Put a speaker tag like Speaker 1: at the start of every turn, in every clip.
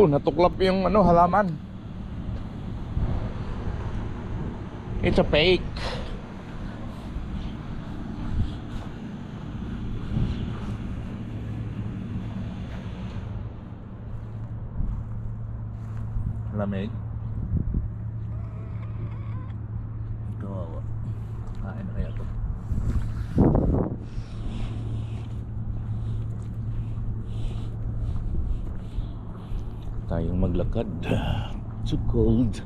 Speaker 1: Oo, natuklap yung ano, halaman. It's a fake. Lamig. Maglakad. Too cold.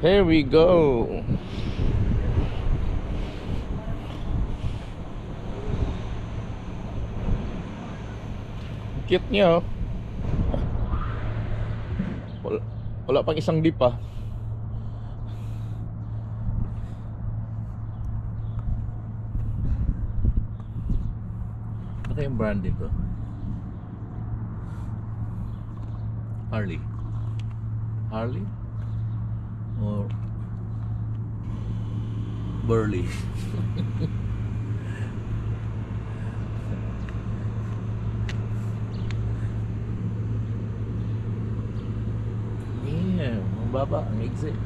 Speaker 1: Here we go. Cute niya oh. Wala, wala pang isang dip ah. Ano kayong brand dito? Harley. Harley? Or Burley? Mababa ang exit.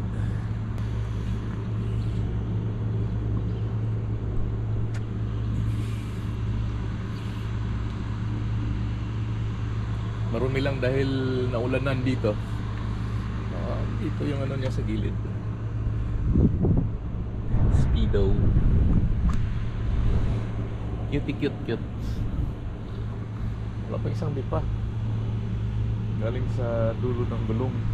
Speaker 1: Marumi lang dahil naulanan dito. Ah, dito yung ano niya sa gilid. Speedo. Cutie cute cute. Wala pa isang dipa. Galing sa dulo ng gulong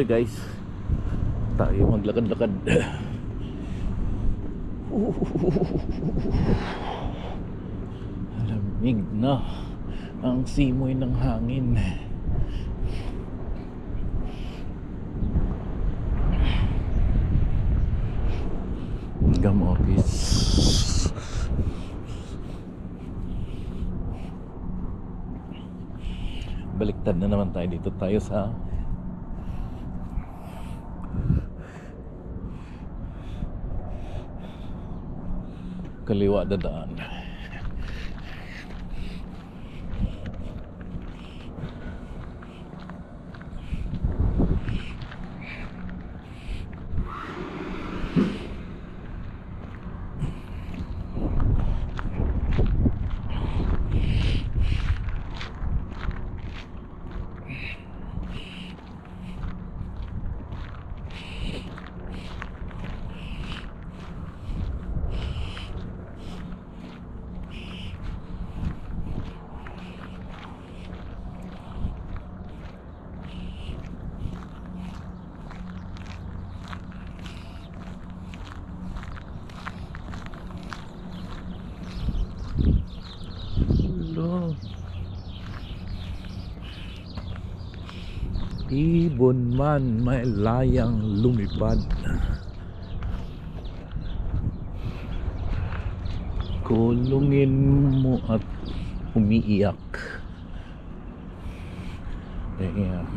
Speaker 1: Okay guys. Tayo maglakad-lakad. Lamig na ang simoy ng hangin. Gam office. Baliktad na naman tayo dito tayo sa kaliwa dadaan. Ibon man may layang lumipad. Kulungin mo at umiiyak. Ayan.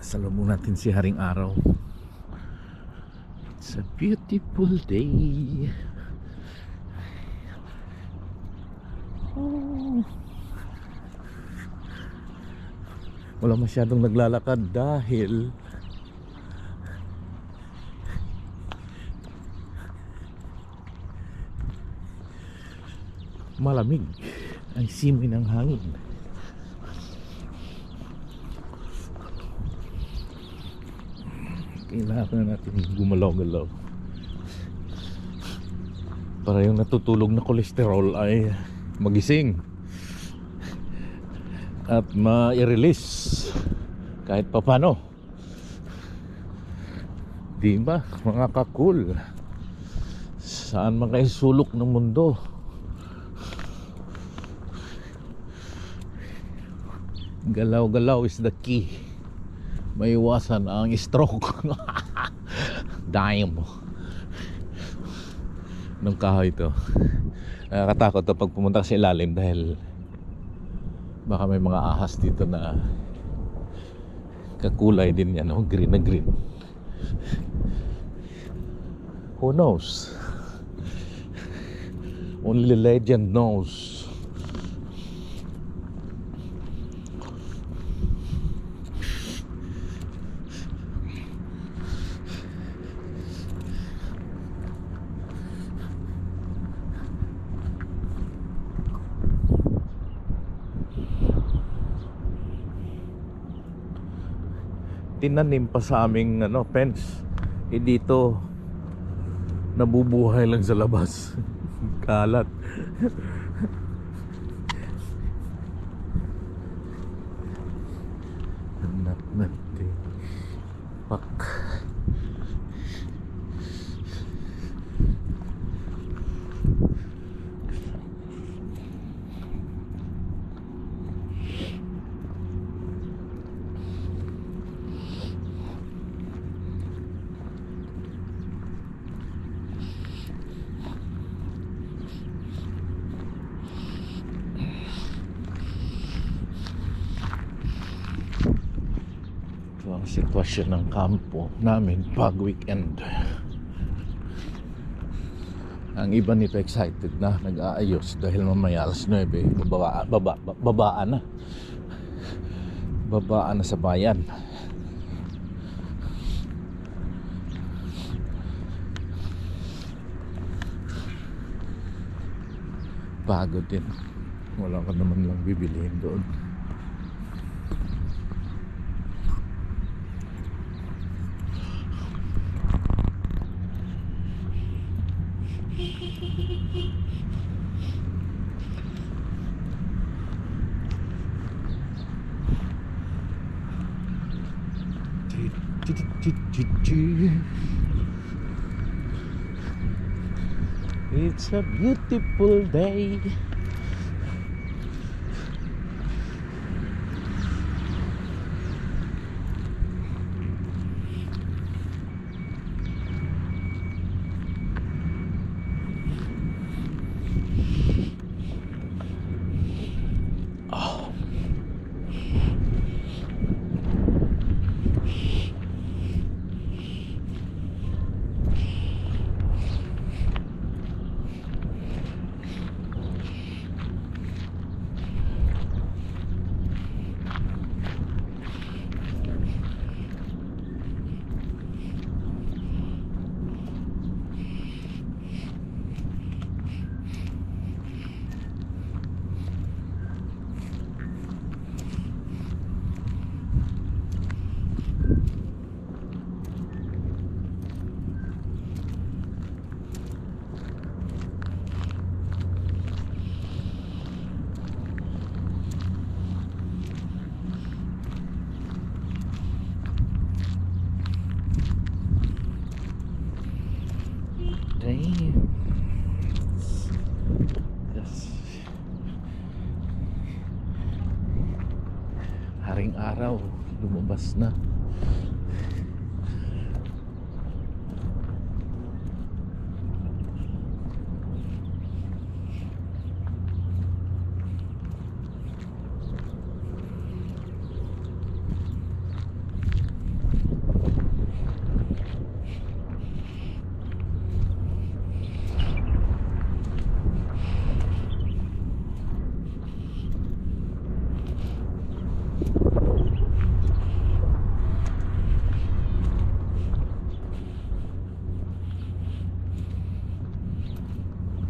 Speaker 1: Salubong natin si Haring Araw beautiful day. Oh. Wala masyadong naglalakad dahil malamig ang simoy ng hangin. Kailangan natin gumalaw-galaw. Para yung natutulog na kolesterol ay magising at ma-release kahit papano. Di ba, mga kakul? Saan man kayo sulok ng mundo? Galaw-galaw is the key. Maiwasan ang stroke. Dime. Nung kahoy to. Nakakatakot to pag pumunta sa ilalim dahil baka may mga ahas dito na kakulay din yan, no? green na green. Who knows? Only legend knows. Tinanim pa sa aming ano, fence. Eh dito, nabubuhay lang sa labas. Kalat. Anak natin. Pak. Ito ang sitwasyon ng kampo namin pag weekend. Ang iba nito excited na nag-aayos dahil mamaya alas 9 bababa, baba, babaan na. Babaan na sa bayan. Pagod din. Wala ka naman lang bibilihin doon. It's a beautiful day. Haring araw, lumabas na.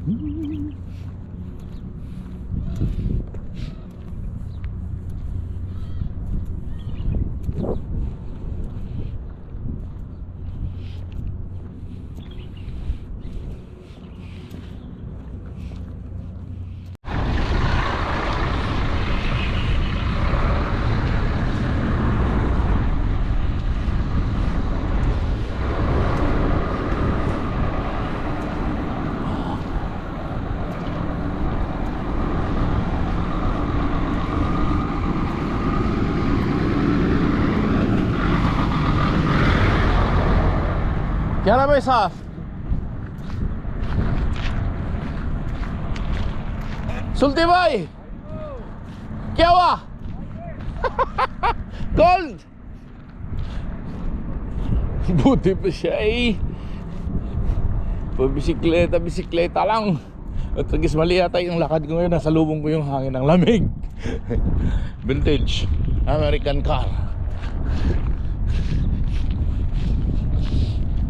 Speaker 1: Thank you. क्या नाम है साहब सुलती भाई क्या हुआ Cold! Buti pa siya eh. Pabisikleta, bisikleta lang. At tagis mali yata yung lakad ko ngayon. Nasa lubong ko yung hangin ng lamig. Vintage American car.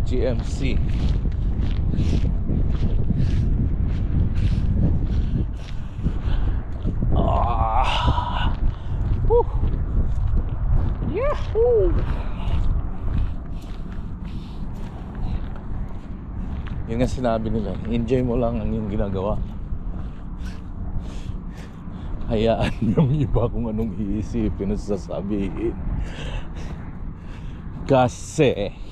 Speaker 1: GMC. Ah. Whew. Yahoo! Yun nga sinabi nila, enjoy mo lang ang iyong ginagawa. Hayaan yung iba kung anong iisipin at sasabihin. Kasi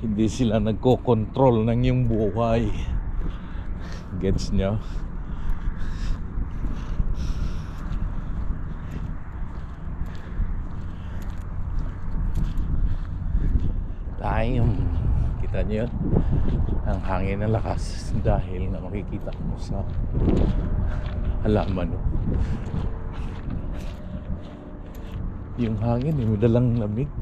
Speaker 1: hindi sila nagko-control ng iyong buhay. Gets nyo? Tayong kita yun? Ang hangin ng lakas dahil na makikita mo sa halaman. no? Yung hangin, eh, may dalang lamig.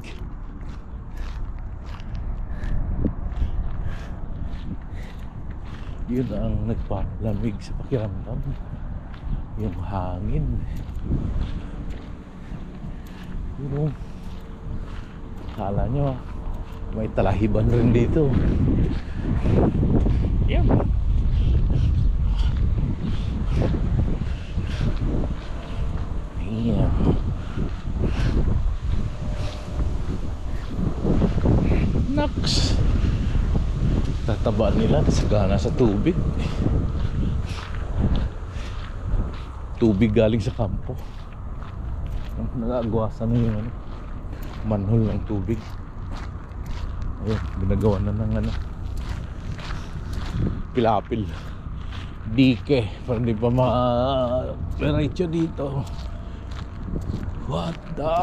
Speaker 1: Yun ang nagpalamig sa pakiramdam. Yung hangin. Yun oh. Kala nyo, may talahiban rin dito. Yan. Ayan. Naks. Tataba nila sagana sa tubig. Tubig galing sa kampo. Nagagwasan na yung ano, manhole ng tubig. Ayun, ginagawa na ng ano pilapil dike para hindi pa ma diretso dito what the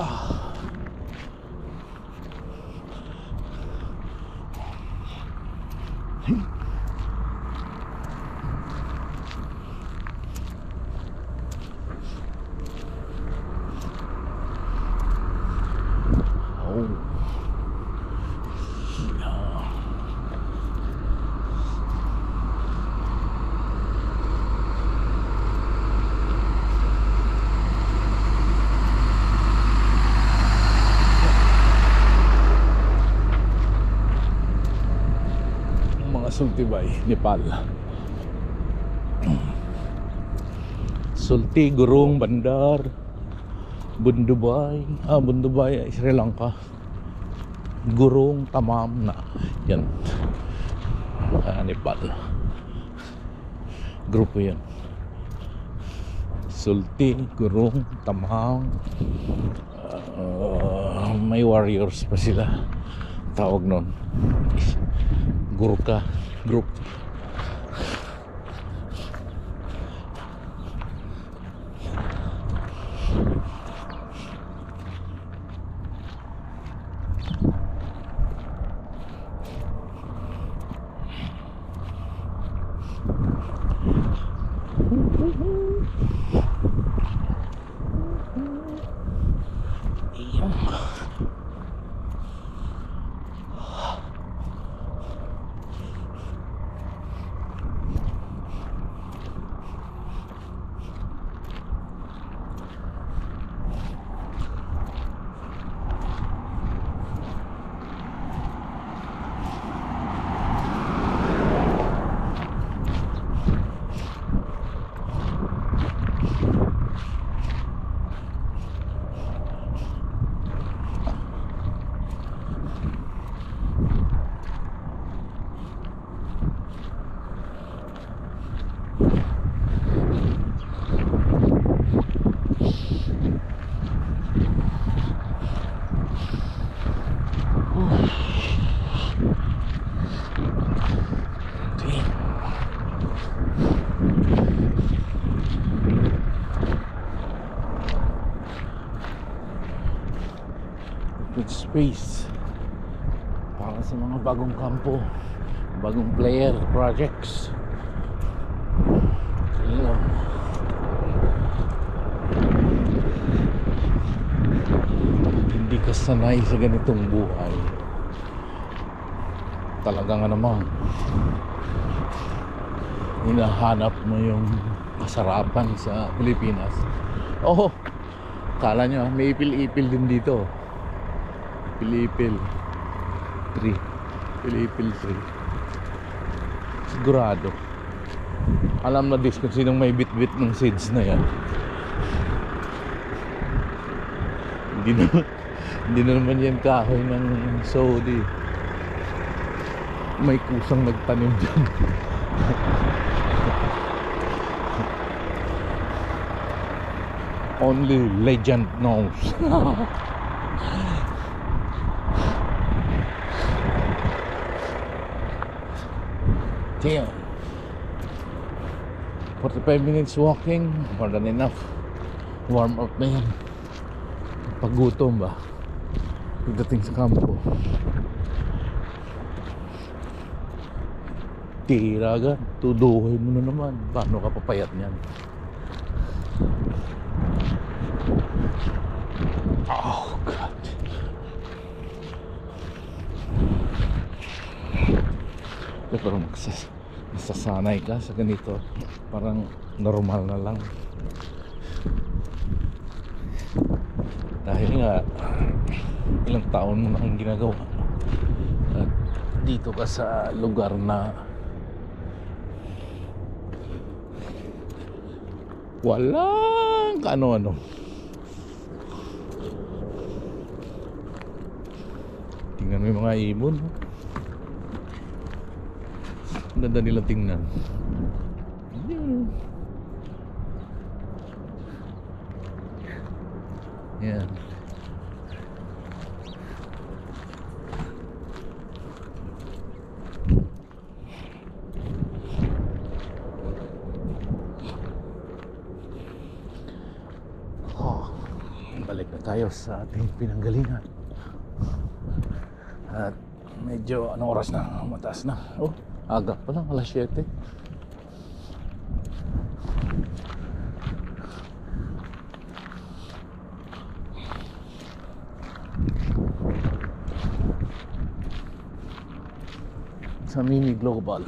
Speaker 1: oh yeah. Ang mga sultibay, Nepal. Sulti, Gurung, Bandar, Bundubay, ah, Bundubay, Sri Lanka. Gurung, Tamam na. Yan. Ah, Nepal. Grupo yan. Sulti, Gurung, Tamam. Ah, may warriors pa sila. Tawag nun. Gurka Group. Iyong. Good space. Para sa mga bagong kampo, bagong player projects. Ayun. Hindi ka sanay sa ganitong buhay. Talaga nga naman. Hinahanap mo yung kasarapan sa Pilipinas. Oh, kala nyo, ah, may ipil-ipil din dito. Pilipil 3. Pilipil 3. Sigurado. Alam na dis sinong may bit-bit ng seeds na yan. Hindi na, hindi na naman yan kahoy ng Saudi. May kusang nagtanim dyan. Only legend knows. Damn. 45 minutes walking, more than enough. Warm up na yan. Paggutom ba? Pagdating sa kampo. Tira agad. Tuduhin mo na naman. Paano ka papayat niyan? Oh, God. Pero magsas masasanay ka sa ganito. Parang normal na lang. Dahil nga, ilang taon mo na ang ginagawa. At dito ka sa lugar na walang kano-ano. Tingnan mo yung mga ibon. Ang ganda nila tingnan. Yun. Tayo sa ating pinanggalingan. At medyo anong oras na? Mataas na. Oh, aga pa lang, alas 7. Sa Mimi Global.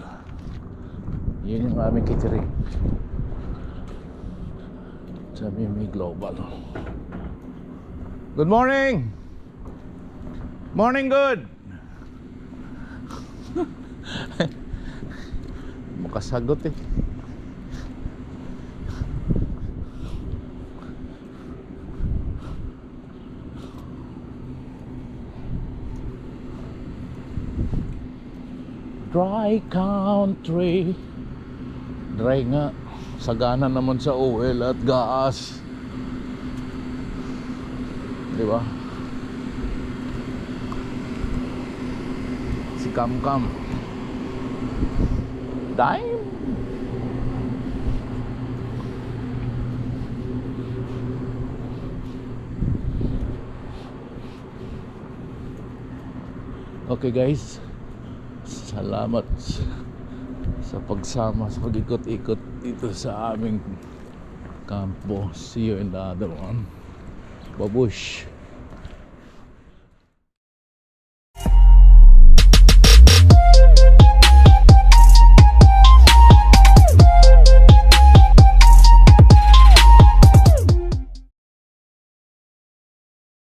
Speaker 1: Yun yung aming catering. Sa Mimi Global. Good morning! Morning good! Makasagot eh. Dry country. Dry nga. Sagana naman sa oil at gas. Di ba? Si Kam Kam. Dime. Okay guys. Salamat sa pagsama sa pag-ikot-ikot dito sa aming kampo. See you in the other one. Babush.